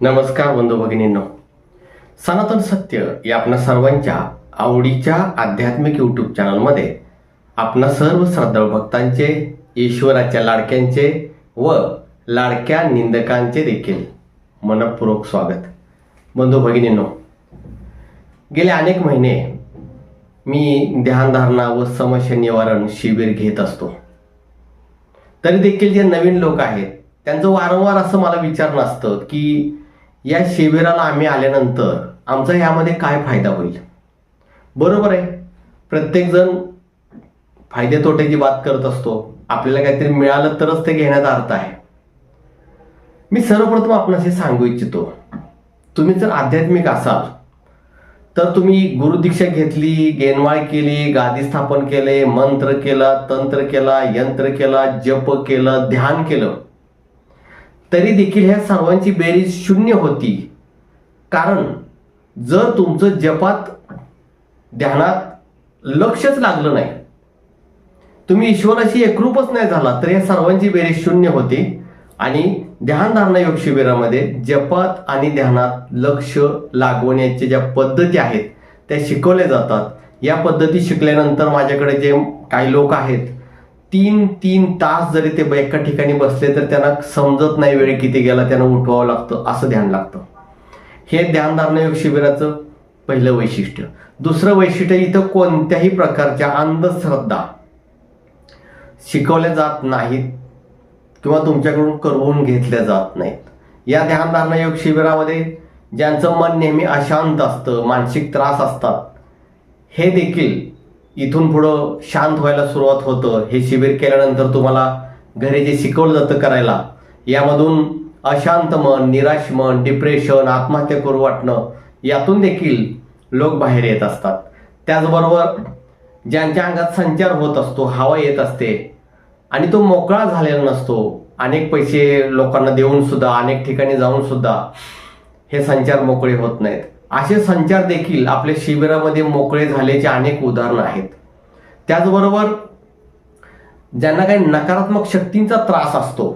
नमस्कार बंधू भगिनींनो. सनातन सत्य या आपल्या सर्वांच्या आवडीच्या आध्यात्मिक यूट्यूब चॅनलमध्ये आपणा सर्व श्रद्धाळू भक्तांचे ईश्वराच्या लाडक्यांचे व लाडक्या निंदकांचे देखील मनपूर्वक स्वागत. बंधू भगिनींनो गेले अनेक महिने मी ध्यानधारणा व समस्या निवारण शिबिर घेत असतो. तरी देखील जे नवीन लोक आहेत त्यांचं वारंवार असं मला विचारणं असतं की या शिबिराला आम्ही आल्यानंतर आमचा यामध्ये काय फायदा होईल? बरोबर आहे. प्रत्येकजण फायदे तोट्याची बात करत असतो. आपल्याला काहीतरी मिळालं तरच ते घेण्याचा अर्थ आहे. मी सर्वप्रथम आपणास हे सांगू इच्छितो. तुम्ही जर आध्यात्मिक असाल तर तुम्ही गुरुदीक्षा घेतली गेनवाळ केली गादी स्थापन केले मंत्र केला तंत्र केला यंत्र केला जप केलं ध्यान केलं. तरी देखील ह्या सर्वांची बेरीज शून्य होती. कारण जर तुमचं जपात ध्यानात लक्षच लागलं नाही तुम्ही ईश्वराशी एकरूपच नाही झाला तर या सर्वांची बेरीज शून्य होती. आणि ध्यानधारणा योग शिबिरामध्ये जपात आणि ध्यानात लक्ष लागवण्याच्या ज्या पद्धती आहेत त्या शिकवल्या जातात. या पद्धती शिकल्यानंतर माझ्याकडे जे काही लोक आहेत तीन तीन तास जरी ते एका ठिकाणी बसले तर त्यांना समजत नाही वेळ किती गेला त्यांना उठवावं लागतं असं ध्यान लागतं. हे ध्यानधारणा योग शिबिराचं पहिलं वैशिष्ट्य. दुसरं वैशिष्ट्य इथं कोणत्याही प्रकारच्या अंधश्रद्धा शिकवल्या जात नाहीत किंवा तुमच्याकडून करवून घेतल्या जात नाहीत. या ध्यानधारणा योग शिबिरामध्ये ज्यांचं मन नेहमी अशांत असतं मानसिक त्रास असतात हे देखील इथून पुढं शांत व्हायला सुरुवात होतं. हे शिबिर केल्यानंतर तुम्हाला घरी जे शिकवलं जातं करायला यामधून अशांत मन निराश मन डिप्रेशन आत्महत्या करू वाटणं यातून देखील लोक बाहेर येत असतात. त्याचबरोबर ज्यांच्या अंगात संचार होत असतो हवा येत असते आणि तो मोकळा झालेला नसतो. अनेक पैसे लोकांना देऊन सुद्धा अनेक ठिकाणी जाऊन सुद्धा हे संचार मोकळे होत नाहीत. असे संचार देखील आपल्या शिबिरामध्ये मोकळे झाल्याचे अनेक उदाहरणं आहेत. त्याचबरोबर ज्यांना काही नकारात्मक शक्तींचा त्रास असतो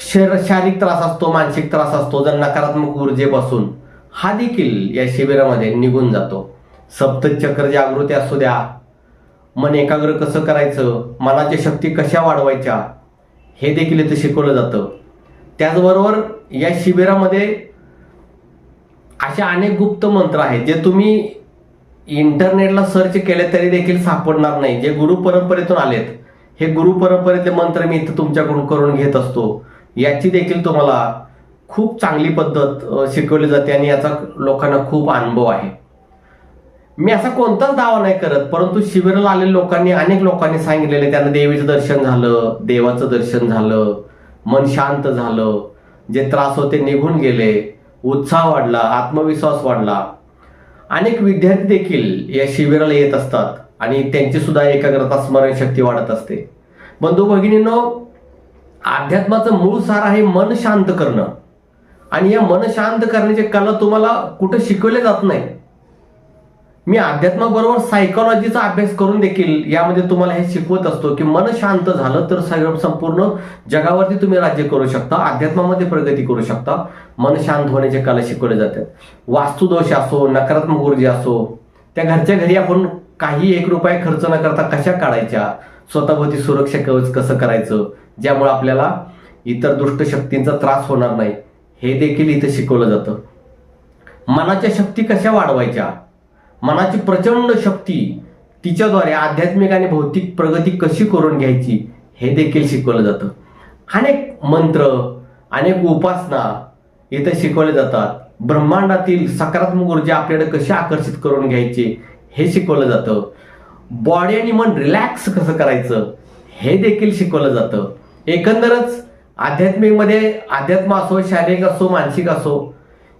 शर शारीरिक त्रास असतो मानसिक त्रास असतो जर नकारात्मक ऊर्जेपासून हा देखील या शिबिरामध्ये निघून जातो. सप्तचक्र जागृती असू द्या मन एकाग्र कसं करायचं मनाच्या शक्ती कशा वाढवायच्या हे देखील इथं शिकवलं जातं. त्याचबरोबर या शिबिरामध्ये असे अनेक गुप्त मंत्र आहेत जे तुम्ही इंटरनेटला सर्च केले तरी देखील सापडणार नाही. जे गुरु परंपरेतून आलेत हे गुरु परंपरेतले मंत्र मी इथं तुमच्याकडून करून घेत असतो. याची देखील तुम्हाला खूप चांगली पद्धत शिकवली जाते आणि याचा लोकांना खूप अनुभव आहे. मी असा कोणताच दावा नाही करत परंतु शिबिराला आलेल्या लोकांनी अनेक लोकांनी सांगितलेले त्यांना देवीचं दर्शन झालं देवाचं दर्शन झालं मन शांत झालं जे त्रास होते निघून गेले. उत्साह वाढला आत्मविश्वास वाढला. अनेक विद्यार्थी देखील या शिबिराला येत असतात आणि त्यांची सुद्धा एकाग्रता स्मरणशक्ती वाढत असते. बंधू भगिनींनो अध्यात्माचं मूळ सार आहे मन शांत करणं. आणि या मन शांत करण्याची कला तुम्हाला कुठं शिकवले जात नाही. मी अध्यात्माबरोबर सायकोलॉजीचा अभ्यास करून देखील यामध्ये तुम्हाला हे शिकवत असतो की मन शांत झालं तर संपूर्ण जगावरती तुम्ही राज्य करू शकता अध्यात्मामध्ये प्रगती करू शकता. मन शांत होण्याचे कला शिकवले जातात वास्तुदोष असो नकारात्मक ऊर्जा असो त्या घरच्या घरी आपण काही एक रुपये खर्च न करता कशा काढायच्या? स्वतःभोवती सुरक्षा कवच कसं करायचं? ज्यामुळे आपल्याला इतर दुष्ट शक्तींचा त्रास होणार नाही. हे देखील इथं शिकवलं जातं. मनाच्या शक्ती कशा वाढवायच्या? मनाची प्रचंड शक्ती तिच्याद्वारे आध्यात्मिक आणि भौतिक प्रगती कशी करून घ्यायची हे देखील शिकवलं जातं. अनेक मंत्र अनेक उपासना इथं शिकवले जातात. ब्रह्मांडातील सकारात्मक ऊर्जा आपल्याकडे कशी आकर्षित करून घ्यायची हे शिकवलं जातं. बॉडी आणि मन रिलॅक्स कसं करायचं हे देखील शिकवलं जातं. एकंदरच आध्यात्मिकमध्ये अध्यात्म असो शारीरिक असो मानसिक असो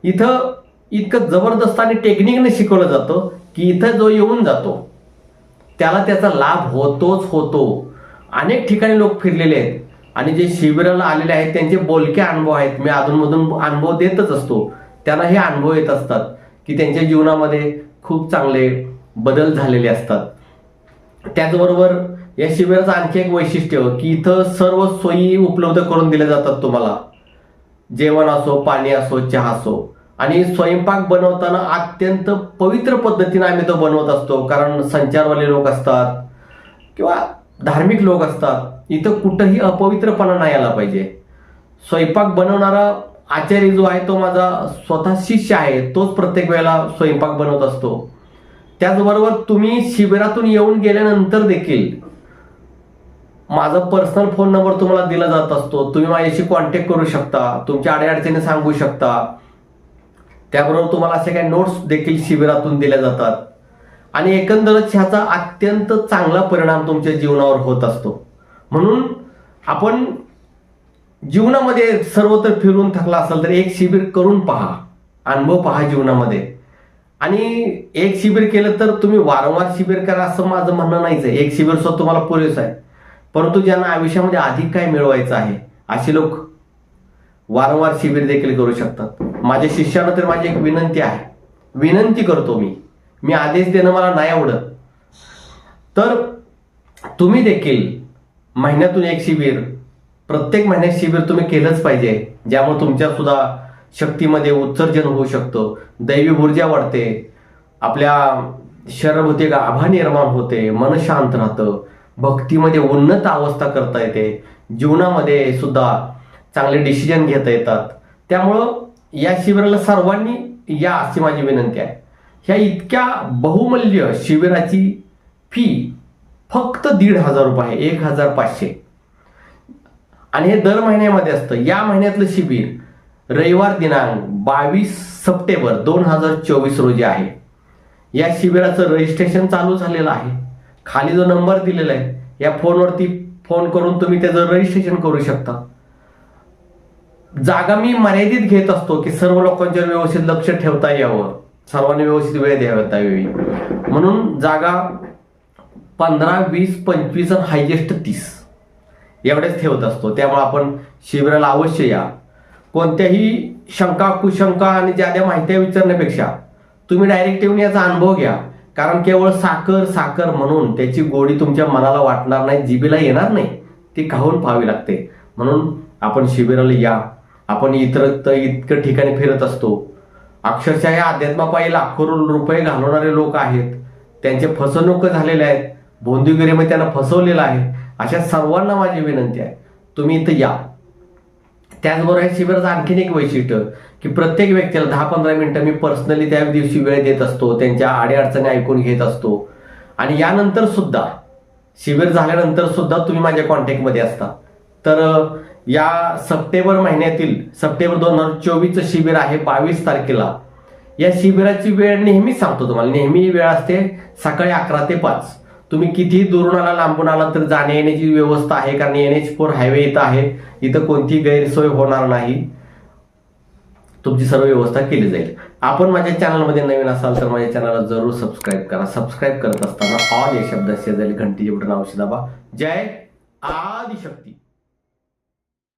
इथं इतकं जबरदस्त आणि टेक्निकने शिकवलं जातं की इथं जो येऊन जातो त्याला त्याचा लाभ होतोच होतो. अनेक ठिकाणी लोक फिरलेले आहेत आणि जे शिबिराला आलेले आहेत त्यांचे बोलके अनुभव आहेत. मी अधूनमधून अनुभव देतच असतो. त्यांना हे अनुभव येत असतात की त्यांच्या जीवनामध्ये खूप चांगले बदल झालेले असतात. त्याचबरोबर या शिबिराचं आणखी एक वैशिष्ट्य की इथं सर्व सोयी उपलब्ध करून दिल्या जातात तुम्हाला. जेवण असो पाणी असो चहा असो. आणि स्वयंपाक बनवताना अत्यंत पवित्र पद्धतीने आम्ही तो बनवत असतो. कारण संचारवाले लोक असतात किंवा धार्मिक लोक असतात इथं कुठंही अपवित्रपणा नाही आला पाहिजे. स्वयंपाक बनवणारा आचार्य जो आहे तो माझा स्वतः शिष्य आहे तोच प्रत्येक वेळेला स्वयंपाक बनवत असतो. त्याचबरोबर तुम्ही शिबिरातून येऊन गेल्यानंतर देखील माझा पर्सनल फोन नंबर तुम्हाला दिला जात असतो. तुम्ही माझ्याशी कॉन्टॅक्ट करू शकता तुमच्या अडीअडचणी सांगू शकता. त्याबरोबर तुम्हाला असे काही नोट्स देखील शिबिरातून दिल्या जातात. आणि एकंदरच ह्याचा अत्यंत चांगला परिणाम तुमच्या जीवनावर होत असतो. म्हणून आपण जीवनामध्ये सर्वत्र फिरून थकला असेल तर एक शिबिर करून पहा. अनुभव पहा जीवनामध्ये. आणि एक शिबिर केलं तर तुम्ही वारंवार शिबिर करा असं माझं म्हणणं नाहीच आहे. एक शिबिर सुद्धा तुम्हाला पुरेसं आहे. परंतु ज्यांना आयुष्यामध्ये अधिक काय मिळवायचं आहे असे लोक वारंवार शिबिर देखील करू शकतात. माझ्या शिष्याला तर माझी एक विनंती आहे. विनंती करतो मी. मी आदेश देणं मला नाही आवडत. तर तुम्ही देखील महिन्यातून एक शिबिर प्रत्येक महिन्यात शिबिर तुम्ही केलंच पाहिजे ज्यामुळे तुमच्या सुद्धा शक्तीमध्ये उत्सर्जन होऊ शकतं. दैवी ऊर्जा वाढते. आपल्या शरीरामध्ये एक आभा निर्माण होते. मन शांत राहतं. भक्तीमध्ये उन्नत अवस्था करता येते. जीवनामध्ये सुद्धा चांगले डिसिजन घेता येतात. त्यामुळं या शिबिराला सर्वांनी या अशी माझी विनंती आहे. ह्या इतक्या बहुमूल्य शिबिराची फी फक्त दीड हजार रुपये आहे एक हजार पाचशे. आणि हे दर महिन्यामध्ये असतं. या महिन्यातलं शिबिर रविवार दिनांक बावीस सप्टेंबर दोन हजार चोवीस रोजी आहे. या शिबिराचं रजिस्ट्रेशन चालू झालेलं आहे. खाली जो नंबर दिलेला आहे या फोनवरती फोन करून तुम्ही त्याचं रजिस्ट्रेशन करू शकता. जागा मी मर्यादित घेत असतो की सर्व लोकांच्या व्यवस्थित लक्ष ठेवता यावं. सर्वांनी व्यवस्थित वेळ द्यावता यावी म्हणून जागा पंधरा वीस पंचवीस आणि हायजेस्ट तीस. एवढेच ठेवत असतो. त्यामुळे आपण शिबिराला अवश्य या. कोणत्याही शंका कुशंका आणि ज्या माहित्या विचारण्यापेक्षा तुम्ही डायरेक्ट येऊन याचा अनुभव घ्या. कारण केवळ साखर साखर म्हणून त्याची गोडी तुमच्या मनाला वाटणार नाही जिबीला येणार नाही ती खाऊन पाहावी लागते. म्हणून आपण शिबिराला या. आपण इतर इतकं ठिकाणी फिरत असतो. अक्षरशः या अध्यात्मापायी लाखो रुपये घालवणारे लोक आहेत. त्यांचे फसवणूक झालेले आहेत. बोंदीगिरीमध्ये त्यांना फसवलेलं आहे. अशा सर्वांना माझी विनंती आहे. तुम्ही इथं या. त्याचबरोबर हे शिबिराचं आणखीन एक वैशिष्ट्य की प्रत्येक व्यक्तीला दहा पंधरा मिनिटं मी पर्सनली त्या दिवशी वेळ देत असतो. त्यांच्या अडीअडचणी ऐकून घेत असतो. आणि यानंतर सुद्धा शिबिर झाल्यानंतर सुद्धा तुम्ही माझ्या कॉन्टॅक्टमध्ये असता. तर या सप्टेंबर महिन्यातील सप्टेंबर दोन हजार चोवीसचं शिबिर आहे बावीस तारखेला. या शिबिराची वेळ नेहमीच सांगतो तुम्हाला. नेहमी वेळ असते सकाळी अकरा ते पाच. तुम्ही कितीही दुरून आला लांबून आला तर जाण्या येण्याची व्यवस्था आहे कारण एन एच फोर हायवे इथं आहे. इथं कोणती गैरसोय होणार नाही. तुमची सर्व व्यवस्था केली जाईल. आपण माझ्या चॅनलमध्ये नवीन असाल तर माझ्या चॅनलला जरूर सबस्क्राईब करा. सबस्क्राईब करत असताना ऑल या शब्दात शेजारी घंटीचे बटन अवश्य दाबा. जय आदिशक्ती.